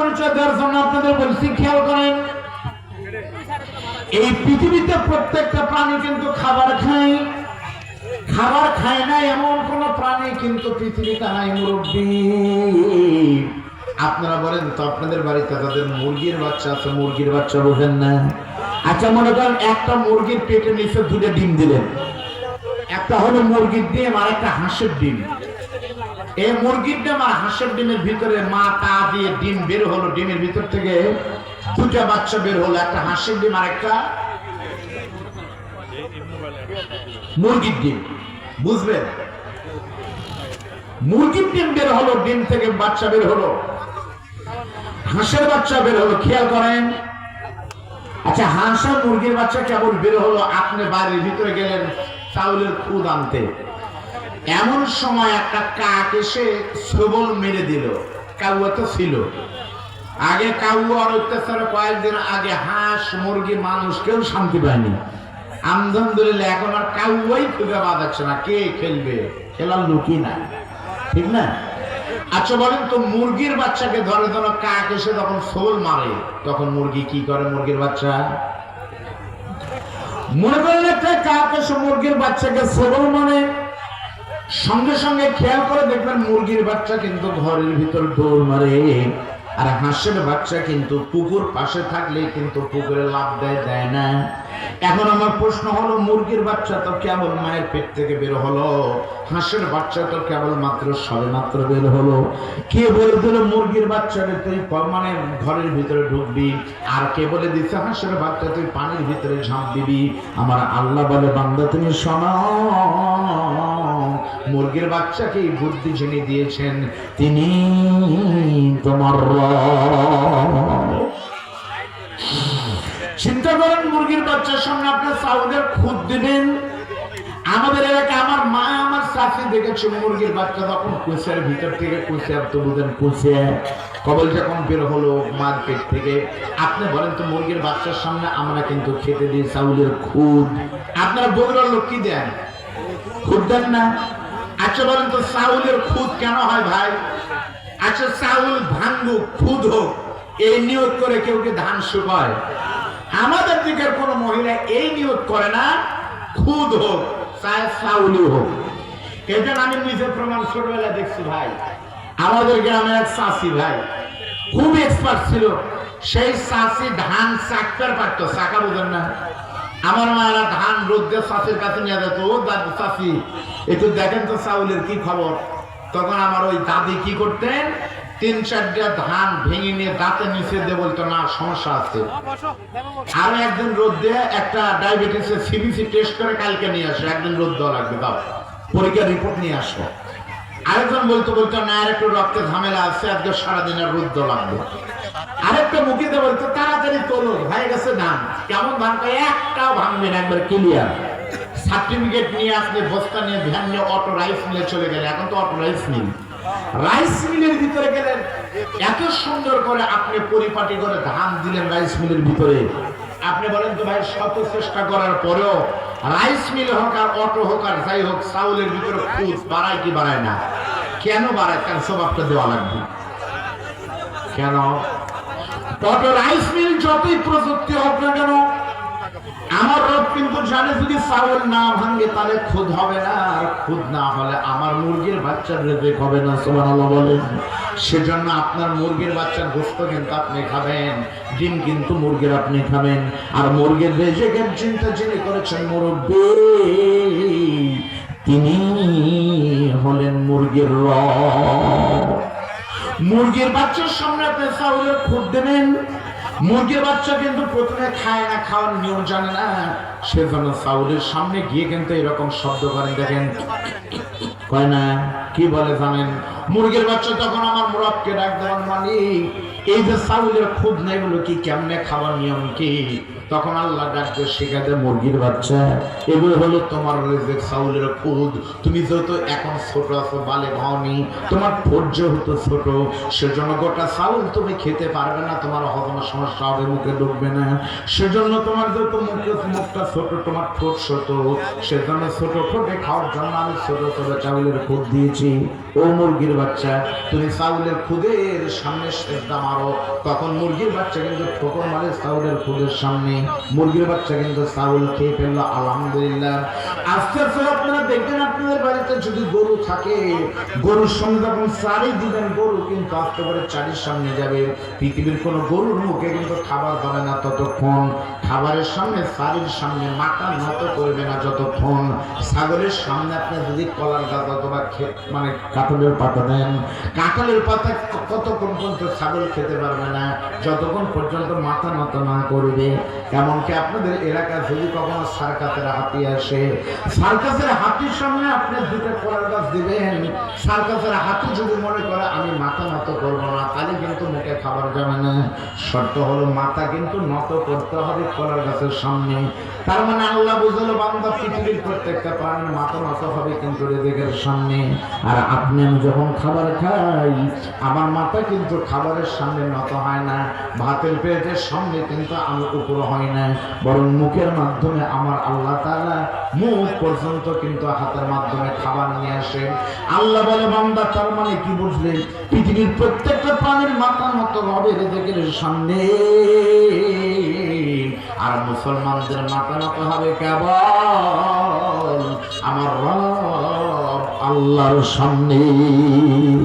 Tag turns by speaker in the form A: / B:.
A: পরিচয় দেওয়ার জন্য আপনাদের বলছি, খেয়াল করেন, এই পৃথিবীতে প্রত্যেকটা প্রাণী কিন্তু খাবার খায়। খাবার খায় না এমন কোন প্রাণী কিন্তু পৃথিবীতে নাই, মুরব্বী। আপনারা বলেন তো, আপনাদের বাড়িতে তাদের মুরগির বাচ্চা আছে, মুরগির বাচ্চা বোঝেন না। আচ্ছা মনে করেন একটা মুরগির পেটের নিচে দুটো ডিম দিলেন। একটা হলো মুরগির ডিম আর একটা হাঁসের ডিম। এই মুরগির ডিম আর হাঁসের ডিমের ভিতরে মা তা দিয়ে ডিম বের হলো, ডিমের ভিতর থেকে দুটা বাচ্চা বের হলো, একটা হাঁসের ডিম আর একটা মুরগির ডিম। বুঝবেন মুরগির ডিম বের হলো, ডিম থেকে বাচ্চা বের হলো, হাঁসের বাচ্চা বের হলো, খেয়াল করেন। আচ্ছা হাঁস আর মুরগির বাচ্চা কেবল বের হলো আপনি বাড়ির ভিতরে গেলেন চাউলের খুদ আনতে। এমন সময় একটা কাক এসে সবল মেরে দিল। কাউয়া তো ছিল। আগে কাউয়ার অত্যাচারে কয়েকদিন আগে হাঁস, মুরগি, মানুষ, কেউ শান্তি পায়নি। এখন আর কাউয়াই খুঁজে বাঁধাচ্ছে না। কে খেলবে? খেলার লোকই না ঠিক না? আচ্ছা বলেন তো, মুরগির বাচ্চাকে ধরে ধরো কাক এসে তখন সোল মারে, তখন মুরগি কি করে মুরগির বাচ্চা? মনে একটা কাক এসে মুরগির বাচ্চাকে সবল মানে সঙ্গে সঙ্গে খেয়াল করে দেখবেন মুরগির বাচ্চা কিন্তু ঘরের ভিতর দৌড় মারে। আর হাঁসের বাচ্চা কিন্তু পুকুর পাশে থাকলে কিন্তু পুকুরে লাভ দেয় দেয় না। এখন আমার প্রশ্ন হলো, মুরগির বাচ্চা তো কেবল মায়ের পেট থেকে বের হলো, হাঁসের বাচ্চা তো কেবল মাত্র সবে মাত্র বের হলো। কে বলে দিল, মুরগির বাচ্চাকে তুই মানে ঘরের ভিতরে ঢুকবি, আর কে বলে দিচ্ছে হাঁসের বাচ্চা, তুই পানির ভিতরে ঝাঁপ দিবি। আমার আল্লাহ বলে, বান্দা, তুমি শোনো, মুরগির বাচ্চাকে বুদ্ধি যিনি দিয়েছেন? তিনি তোমার বাচ্চার সঙ্গে আপনি চাউলের খুদ দিবেন। আমাদের এলাকায় আমার মা, আমার শাশি দেখেছে, মুরগির বাচ্চা তখন কুচের ভিতর থেকে কুচে তো বুঝেন কুচে কবল যখন বের হলো মার পেট থেকে, আপনি বলেন তো মুরগির বাচ্চার সামনে আমরা কিন্তু খেতে দিই চাউলের খুদ আপনারা বগুড়ার লোক কি দেন? খুদ দেন না। আচ্ছা বলেন তো চাউলের খুদ কেন হয় ভাই? আচ্ছা চাউল ভাঙ্গুক খুদ হোক, এই নিয়োগ করে কেউ কি ধান শুকায়? আমাদের দিকের কোন মহিলা এই নিয়োগ করে না, খুদ হোক, চায় চাউলই হোক। জন্য আমি নিজের প্রমাণ ছোটবেলা দেখছি ভাই, আমাদের গ্রামে এক চাষি ভাই, খুব এক্সপার্ট ছিল। সেই চাষি ধান চাকতে পারতো, চাকা বোঝেন না। আমার মায়েরা ধান রোদ্রে চাষির কাছে নিয়ে যেত, ও দাদু, চাষি, একটু দেখেন তো চাউলের কি খবর? তখন আমার ওই দাদি কি করতেন তিন চারটা ধান ভেঙে নিয়ে দাঁতে নিচে দিয়ে বলতো না সমস্যা আছে। আরও একদিন রোদ দিয়ে একটা ডায়াবেটিসের সিবিসি টেস্ট করে কালকে নিয়ে আসো একদিন রোদ দেওয়া লাগবে দাও পরীক্ষার রিপোর্ট নিয়ে আসো। আরেকজন বলতো বলতো না আর একটু রক্তের ঝামেলা আছে আজকে সারাদিনের রোদ দেওয়া লাগবে। আরেকটা মুখিতে বলতো তাড়াতাড়ি তোলো হয়ে গেছে ধান। কেমন ধান একটাও ভাঙবে না একবার ক্লিয়ার সার্টিফিকেট নিয়ে আসলে বস্তা নিয়ে ভ্যান নিয়ে অটো রাইস নিয়ে চলে গেলে এখন তো অটো রাইস মিল রাইস মিলের ভিতরে গেলেন। এত সুন্দর করে আপনি পরিপাটি করে ধান দিলেন রাইস মিলের ভিতরে। আপনি বলেন তো ভাই, শত চেষ্টা করার পরেও রাইস মিল হোক আর অটো হোক আর যাই হোক, চাউলের ভিতরে খুঁজ বাড়ায় কি বাড়ায় না? কেন বাড়ায়? তার স্বভাবটা দেওয়া লাগবে? কেন? তত রাইস মিল যতই প্রযুক্তি হোক না কেন কিন্তু জানে যদি চাউল না ভাঙে, তাহলে খুদ হবে না। আর খুদ না হলে আমার মুরগির বাচ্চার রেজেক হবে না, সুবহানাল্লাহ বলেন। সেজন্য আপনার মুরগির বাচ্চার গোস্ত কিন্তু আপনি খাবেন, ডিম কিন্তু মুরগির আপনি খাবেন। আর মুরগির রেজেকের চিন্তা যিনি করেছেন মুরব্বী, তিনি হলেন মুরগির রব। মুরগির বাচ্চার সামনে আপনি চাউলের খুদ দেবেন। মুরগির বাচ্চা কিন্তু প্রথমে খায় না, খাওয়ার নিয়ম জানে না। সেজন্য সাউলের সামনে গিয়ে কিন্তু এরকম শব্দ করেন, দেখেন। কয় না, কি বলে জানেন? মুরগির বাচ্চা তখন আমার মুরবকে ডাক দেওয়ার মানে এই যে সাউলের খুব নেই এগুলো কি কেমনে খাওয়ার নিয়ম কি? তখন আল্লাহ ডাকতে শিখাতে মুরগির বাচ্চা, এগুলো হলো তোমার রেজেক চাউলের খুদ। তুমি যেহেতু এখন ছোট আছো বালে ভাওনি তোমার ধৈর্য হতো ছোট, সেজন্য গোটা চাউল তুমি খেতে পারবে না, তোমার হজমের সমস্যা হবে, মুখে ঢুকবে না। সেজন্য তোমার যেহেতু মুখে মুখটা ছোট, তোমার ঠোঁট ছোট, সেজন্য ছোট ঠোঁটে খাওয়ার জন্য আমি ছোট ছোট চাউলের খুদ দিয়েছি। ও মুরগির বাচ্চা, তুমি চাউলের খুদের সামনে সেদ্ধা মারো, তখন মুরগির বাচ্চা কিন্তু ঠোকর মারে চাউলের খুদের সামনে মুরগির বাচ্চা কিন্তু চাউল খেয়ে ফেলল, আলহামদুলিল্লাহ। আস্তে আস্তে আপনারা দেখবেন, আপনাদের বাড়িতে যদি গরু থাকে, গরুর সঙ্গে যখন চারি দিবেন, গরু কিন্তু আস্তে করে চারির সামনে যাবে। পৃথিবীর কোনো গরুর মুখে কিন্তু খাবার ধরে না ততক্ষণ। খাবারের সামনে চারির সামনে মাথা নত করবে না যতক্ষণ। ছাগলের সামনে আপনি যদি কলার গাছ অথবা খে- মানে কাঁঠালের পাতা দেন, কাঁঠালের পাতা কতক্ষণ পর্যন্ত ছাগল খেতে পারবে না। যতক্ষণ পর্যন্ত মাথা নত না করবে। এমনকি আপনাদের এলাকায় যদি কখনো সার্কাসের হাতি আসে, সার্কাসের হাতির সামনে আপনি দুটো কলার গাছ দিবেন। সার্কাসের হাতি যদি মনে করে, আমি মাথা নত করব না, তাহলে কিন্তু মুখে খাবার যাবে না। শর্ত হলো মাথা কিন্তু নত করতে হবে কলার গাছের সামনে। তার মানে আল্লাহ বুঝলো, বান্দা পৃথিবীর প্রত্যেকটা প্রাণীর মাথা নত হবে কিন্তু রেজেকের সামনে। আর আপনি, আমি যখন খাবার খাই, আমার মাথা কিন্তু খাবারের সামনে নত হয় না, ভাতের পেটের সামনে কিন্তু আমি উপর হয় না, বরং মুখের মাধ্যমে আমার আল্লাহ তাআলা মুখ পর্যন্ত কিন্তু হাতের মাধ্যমে খাবার নিয়ে আসে। আল্লাহ বলে, বান্দা, তার মানে কি বুঝলেন পৃথিবীর প্রত্যেকটা প্রাণীর মাথা নত হবে রেজেকের সামনে। আর মুসলমানদের মাথা নত হবে কেবল আমার রব আল্লাহর সামনে।